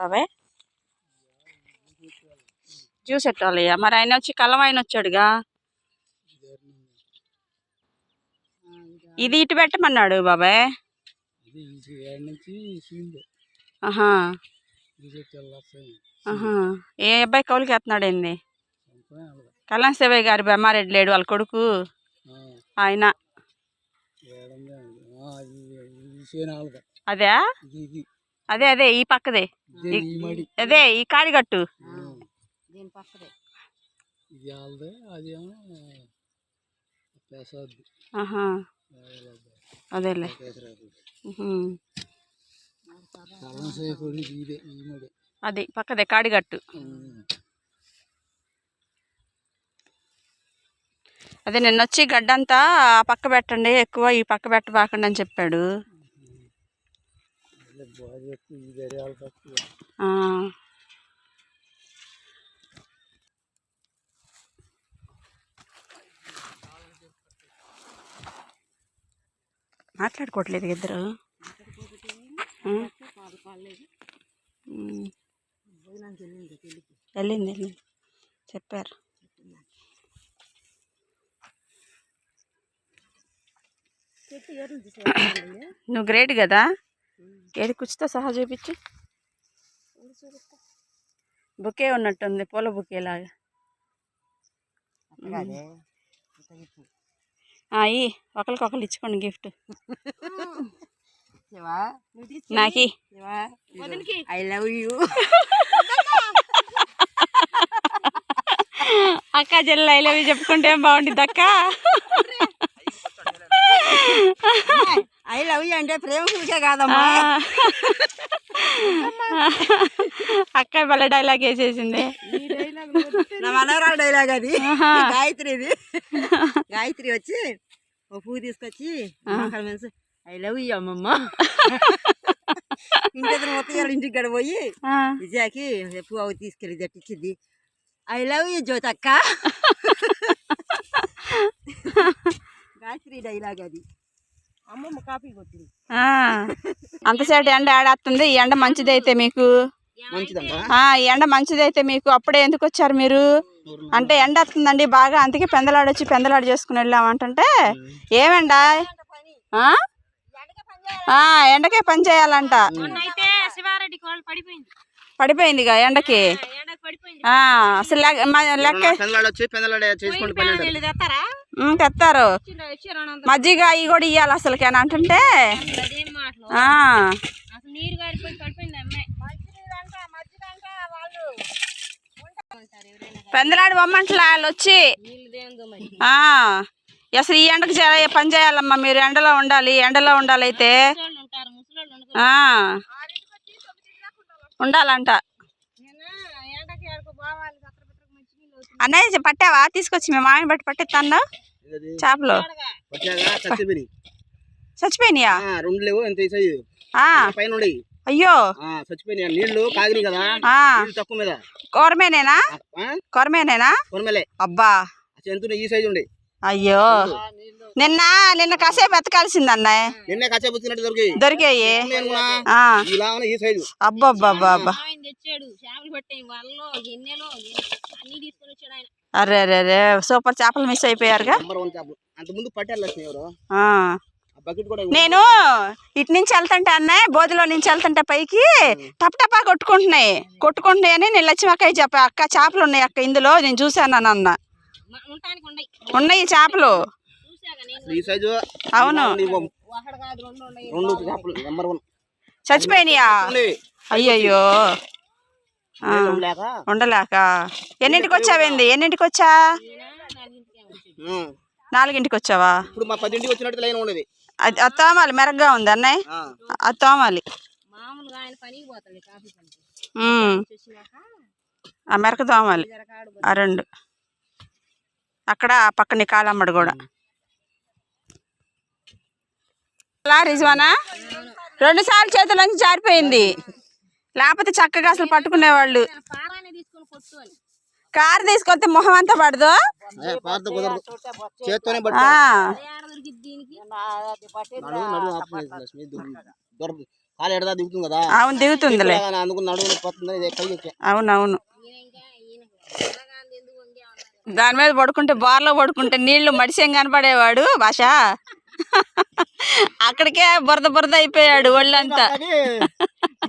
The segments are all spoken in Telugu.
బాబాయ్ జ్యూస్ పెట్టాలయ్యా మరి ఆయన వచ్చి కలం ఆయన వచ్చాడుగా? ఇది ఇటు పెట్టమన్నాడు బాబాయ్ ఏ అబ్బాయి కౌలుకి ఎత్తున్నాడు ఏంది? కళ్యాణ్ సేవయ్య గారి బెమ్మారెడ్డి లేడు వాళ్ళ కొడుకు? ఆయన. అది. అదే అదే ఈ పక్కదే. అదే ఈ కాడిగట్టు. అదేలే. అది పక్కదే కాడిగట్టు. అదే నిన్న వచ్చి గడ్డంతా ఆ పక్క పెట్టండి ఎక్కువ ఈ పక్క పెట్టబాకండి అని చెప్పాడు అదే బాగా ఎక్కువ ఈ గడియాలు తక్కువ ఆ. మాట్లాడుకోవట్లేదు ఇద్దరు. వెళ్ళింది వెళ్ళింది. చెప్పారు. నువ్వు గ్రేట్ కదా? ఏది కుచ్చితో సహా చూపించు. బుకే ఉన్నట్టుంది పూల బుకే లాగా. అయ్యి ఒకరికొకరు ఇచ్చుకోండి గిఫ్ట్. నాకి. ఐ లవ్ యూ అక్క చెల్లె ఐ లవ్ యూ చెప్పుకుంటే ఏం బాగుంటుంది అక్క ఐ లవ్ యూ అంటే ప్రేమ చూసే. కాదమ్మా. అక్క భలే డైలాగ్ వేసేసింది. నా మనవరాలు డైలాగ్ అది. గాయత్రిది. గాయత్రి వచ్చి ఓ పువ్వు తీసుకొచ్చి ఐ లవ్ యూ అమ్మమ్మ. ఇంకెద్దరు మొత్తం వాళ్ళ ఇంటికి గడ పోయి. విజయాకి పువ్వు అవి తీసుకెళ్ళి దట్టించింది I love you జ్యోతక్క. Gayatri dialogue అది. అమ్మమ్మ కొట్టింది. అంతసేపు ఎండ ఆడేస్తుంది. ఈ ఎండ మంచిదైతే మీకు? ఈ ఎండ మంచిదైతే మీకు అప్పుడే ఎందుకు వచ్చారు మీరు? అంటే ఎండ వస్తుందండి బాగా అందుకే పెందలాడొచ్చి పెందలాడు చేసుకుని వెళ్ళామంటుంటే ఏమండ? ఆ? ఆ, ఎండకే పని చేయాలంట. అయితే శివారెడ్డి కోళ్ళు పడిపోయింది. పడిపోయిందిగా ఎండకి? ఎండకు పడిపోయింది. ఆ, అసలు లెక్క తెస్తారా మజ్జిగ ఇవి కూడా ఇవ్వాలి అసలుకి అని అంటుంటే. అసలు పడిపోయింది అమ్మాయి పెందలాడు బొమ్మంట్లా వాళ్ళు వచ్చి. అసలు ఈ ఎండకు పని చేయాలమ్మా మీరు ఎండలో ఉండాలి ఎండలో ఉండాలి అయితే. ముసలోళ్ళు ఉంటారు ముసలోళ్ళు ఉండరు ఆ, ఉండాలంట. అన్నయ్య పట్టావా? తీసుకొచ్చి మేము మామిడి బట్టి పట్టిస్తాను చేపలు. చచ్చిపోయినాయా. రెండు లేవు ఎంత పైన అయ్యో. చచ్చిపోయినాయి. నీళ్ళు కాగినాయి కదా. తక్కువ మీద. కూరమేనేనా? కూరమేనేనా? అబ్బా. ఎంత ఈ సైజు ఉండే అయ్యో. నిన్న. నిన్న కాసేపు ఎత్తకాల్సింది అన్నయ్య నిన్నే దొరికి దొరికాయి. ఆ, ఇలా ఉన్న ఈ సైజు. అబ్బబ్బబ్బా అబ్బా ఆయన తెచ్చాడు చేపలు పట్టాయి వలలో గిన్నెలో అన్ని తీసుకొని వచ్చాడు ఆయన. అరే అరే అరే సూపర్ చేపలు మిస్ అయిపోయారుగా. నెంబర్ వన్ చేపలు. అంత ముందు పట్టారు లక్ష్మి ఎవరు. ఆ. ఆ బకెట్ కూడా నేను ఇటు నుంచి వెళ్తుంటే అన్నయ్య బోధిలో నుంచి వెళ్తుంటే పైకి టప్ టపా కొట్టుకుంటున్నాయి. కొట్టుకుంటున్నాయని నేను లక్ష్మక్కయ్య చెప్పా అక్క చేపలు ఉన్నాయి అక్క ఇందులో నేను చూశాను అని అన్న. ఉన్నాయి. ఉన్నాయి చేపలు? చూసాక నేను. ఈ సైజు. అవును. ఒకటి కాదు రెండు ఉన్నాయి. రెండు చేపలు నెంబర్ వన్. చచ్చిపోయినాయా. అయ్యయ్యో. ఉండలేక ఎన్నింటికి వచ్చావేంది? ఎన్నింటికి వచ్చా. నాలుగింటికి వచ్చావా ఇప్పుడు మా పదింటికి వచ్చినట్టు లైన్ ఉండేది. అది తోమాలి మెరగ్గా ఉంది అన్నయ్య. ఆ. అది తోమాలి. ఆ మెరక తోమాలి. ఆ రెండు. అక్కడ పక్కన కాలమ్మడు కూడా అలా రిజ్వానా? రెండు సార్లు చేతులోంచి జారిపోయింది. లేకపోతే చక్కగా అసలు పట్టుకునేవాళ్ళు. పారాన్ని తీసుకొని కొట్టు అని కారు తీసుకొస్తే మొహం అంతా పడదు? దిగుతుంది అవును దిగుతుందిలే. ఇప్పుడు అందుకు నడువు పోతుంది ఇదే కై ఎక్కే అవునవును. దాని మీద పడుకుంటే బార్లో పడుకుంటే నీళ్ళు మడిసేం కనపడేవాడు భాష? అక్కడికే బురద బురద అయిపోయాడు ఒళ్ళంతా. కానీ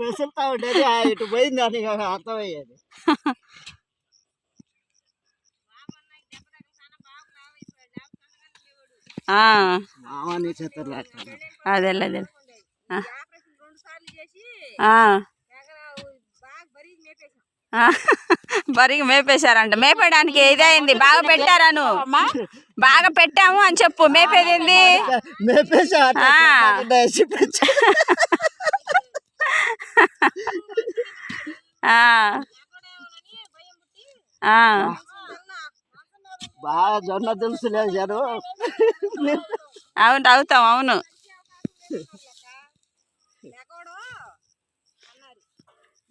వెసులుతా ఉండేది ఆ ఇటు పోయింది అని అర్థమయ్యేది ఆ, మామని చేతులు అట్లా అదేలే అదే ఆ. ఆ, బరిగి మేపేశారంట. మేపేయడానికి ఇదైంది బాగా పెట్టారాను బాగా పెట్టాము అని చెప్పు. మేపేది ఏంది మేపేసి ఆ. ఆ. ఆ. బాగా జొన్న అవును అవుతాం అవును.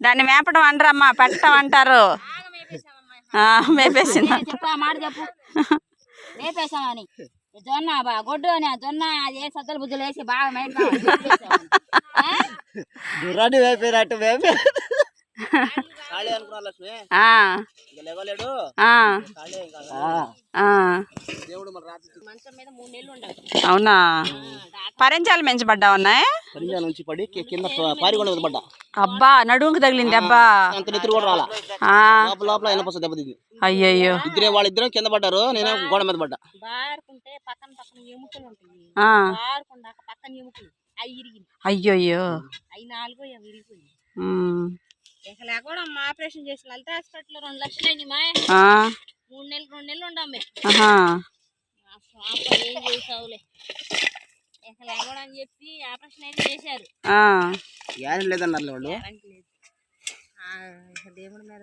దాన్ని మేపడం అనరమ్మా పెట్టడం అంటారు. ఆ, మేపేసింది. చెప్పు ఆ మాట చెప్పు. మేపేసామని జొన్న బా గొడ్డు అని ఆ జొన్న అది ఏ సద్దలు బుద్ధులు వేసి బాగా మేపేసామని. ఆ? గుర్రాన్ని మేపేనట్టు మేపే అవునా? పరించాలు పెంచబడ్డావున్నాయి పరిజా నుంచి పడి కి- కింద పారిగొండ మీద పడ్డా. అబ్బా నడుముకి తగిలింది అబ్బా. అంత నెత్తురు కూడా రాలా. లోపల లోపల అయ్యయ్యో. ఇద్దరే వాళ్ళిద్దరం కింద పడ్డారు. నేనే గోడ మీద పడ్డా. బారుకుంటే పక్కన పక్కన ఎముకలు ఉంటాయి. ఆ, బారుకుండా పక్కన ఎముకలు. అవి ఇరిగింది అయ్యయ్యో. అవి నాలుగు అవి విరిగిపోయింది ఉమ్, ఇక లేకుండా మా ఆపరేషన్ చేసి లలిత హాస్పిటల్ రెండు లక్షలు అయింది మా ఆ, మూడు నెలలు రెండు నెలలు ఉండాం ఏం చేసావులే. ఇక లేకుండా అని చెప్పి ఆపరేషన్ అయితే చేశారు. లేదన్నారు వాళ్ళు? దేవుడి మీద